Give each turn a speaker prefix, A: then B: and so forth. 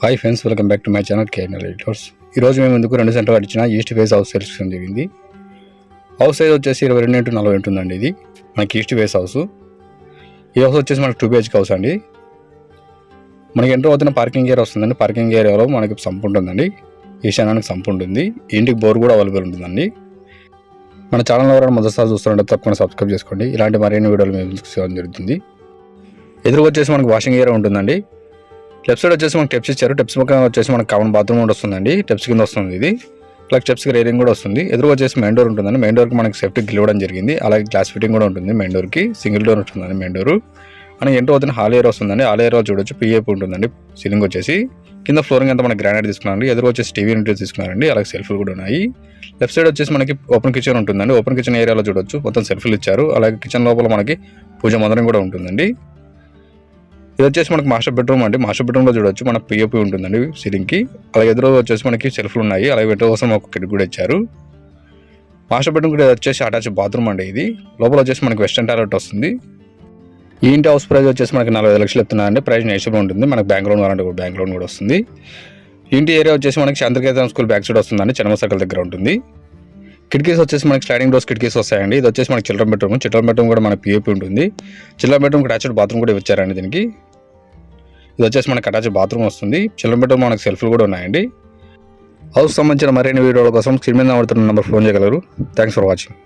A: Hi friends welcome back to my channel KNL editors ఈరోజు మేము ఎందుకు రెండు సెంటర్ ఇచ్చిన ఈస్ట్ ఫేస్ హౌస్ సెలెక్షన్ జరిగింది హౌస్ సైజ్ వచ్చేసి ఇరవై రెండు ఇంటూ నలభై ఉంటుందండి ఇది. మనకి ఈస్ట్ ఫేస్ హౌస్ ఈ హౌస్ వచ్చేసి మనకి టూ బిహెచ్కి హౌస్ అండి. మనకి ఎంటర్ అవుతున్న పార్కింగ్ ఏరియా వస్తుందండి. పార్కింగ్ ఏరియాలో మనకి సంపు ఉంటుందండి. ఈశాన్యానికి సంపు ఉంటుంది. ఇంటికి బోర్ కూడా అవైలబుల్ ఉంటుందండి. మన ఛానల్ ఎవరైనా మొదటిసారి చూస్తుంటే తప్పకుండా సబ్స్క్రైబ్ చేసుకోండి. ఇలాంటి మరిన్ని వీడియోలు మేము జరుగుతుంది. ఎదురుగా వచ్చేసి మనకి వాషింగ్ ఏరియా ఉంటుందండి. లెఫ్ట్ సైడ్ వచ్చేసి మనకి టెప్స్ ఇచ్చారు. టెప్స్ పక్కన వచ్చేసి మనకు కామన్ బాత్రూమ్ కూడా వస్తుందండి. టెప్స్ కింద వస్తుంది ఇది. అలాగే స్టెప్స్కి రేలింగ్ కూడా వస్తుంది. ఎదురు వచ్చేసి మెయిన్ డోర్ ఉంటుందండి. మెయిన్ డోర్కి మనకి సేఫ్టీ గ్రిల్ ఇవ్వడం జరిగింది. అలాగే గ్లాస్ ఫిట్టింగ్ కూడా ఉంటుంది మెయిన్ డోర్కి సింగిల్ డోర్ ఉంటుందండి మెయిన్ డోర్ అని ఎంటో అవుతున్న హాల్ ఏరియా వస్తుందండి. హాల్ ఏరియా చూడొచ్చు. పిఏపి ఉంటుందండి. సీలింగ్ వచ్చేసి. కింద ఫ్లోరింగ్ అంతా మనకి గ్రానైట్ తీసుకున్నారండి. ఎదురు వచ్చేసి టీవీ యూనిట్ తీసుకున్నారండి. అలాగే సెల్ఫ్లు కూడా ఉన్నాయి. లెఫ్ట్ సైడ్ వచ్చేసి మనకి ఓపెన్ కిచెన్ ఉంటుందండి. ఓపెన్ కిచెన్ ఏరియాలో చూడొచ్చు. మొత్తం సెల్ఫ్లు ఇచ్చారు. అలాగే కిచెన్ లోపల మనకి పూజ మందిరం కూడా ఉంటుందండి. ఇది వచ్చేసి మనకు మాస్టర్ బెడ్రూమ్ అండి. మాస్టర్ బెడ్రూమ్లో చూడొచ్చు. మనకి పిఓపి ఉంటుందండి సీలింగ్కి. అలాగే ఎదురు వచ్చేసి మనకి సెల్ఫ్లు ఉన్నాయి. అలాగే వెంట కోసం ఒక కిట్ కూడా ఇచ్చారు. మాస్టర్ బెడ్రూమ్ కూడా వచ్చేసి అటాచ్ బాత్రూమ్ అండి ఇది. లోపల వచ్చేసి మనకి వెస్టర్న్ టాయిలెట్ వస్తుంది. ఈ ఇంటి హౌస్ ప్రైస్ వచ్చేసి మనకి నలభై ఐదు లక్షలు ఎత్తున్నారండి ప్రైస్ నేషనల్ ఉంటుంది. మనకి బ్యాంక్ లోన్ కావాలంటే కూడా బ్యాంక్ లోన్ కూడా వస్తుంది. ఇంటి ఏరియా వచ్చేసి మనకి చంద్రకేతన్ స్కూల్ బ్యాక్ సైడ్ వస్తుందండి. చెన్నమ సర్కిల్ దగ్గర ఉంటుంది. కిటికీస్ వచ్చేసి మనకి స్లైడింగ్ డోర్స్ కిటికీస్ వస్తాయండి. ఇది వచ్చేసి మనకి చిల్డ్రన్ బెడ్రూమ్. చిల్డ్రన్ బెడ్రూమ్ కూడా మన పిఓపి ఉంటుంది. చిల్డ్రన్ బెడ్రూమ్ అటాచ్డ్ బాత్రూమ్ కూడా ఇచ్చారండి దీనికి. ఇది వచ్చేసి మనకి అటాచ్ బాత్రూమ్ వస్తుంది. చిల్డ్రన్ బెడ్రూమ్ మనకు సెల్ఫ్లు కూడా ఉన్నాయండి. హౌస్ సంబంధించిన మరిన్ని వీడియోల కోసం స్క్రీన్ మీద పడుతున్న నెంబర్ ఫోన్ చేయగలరు. Thanks for watching.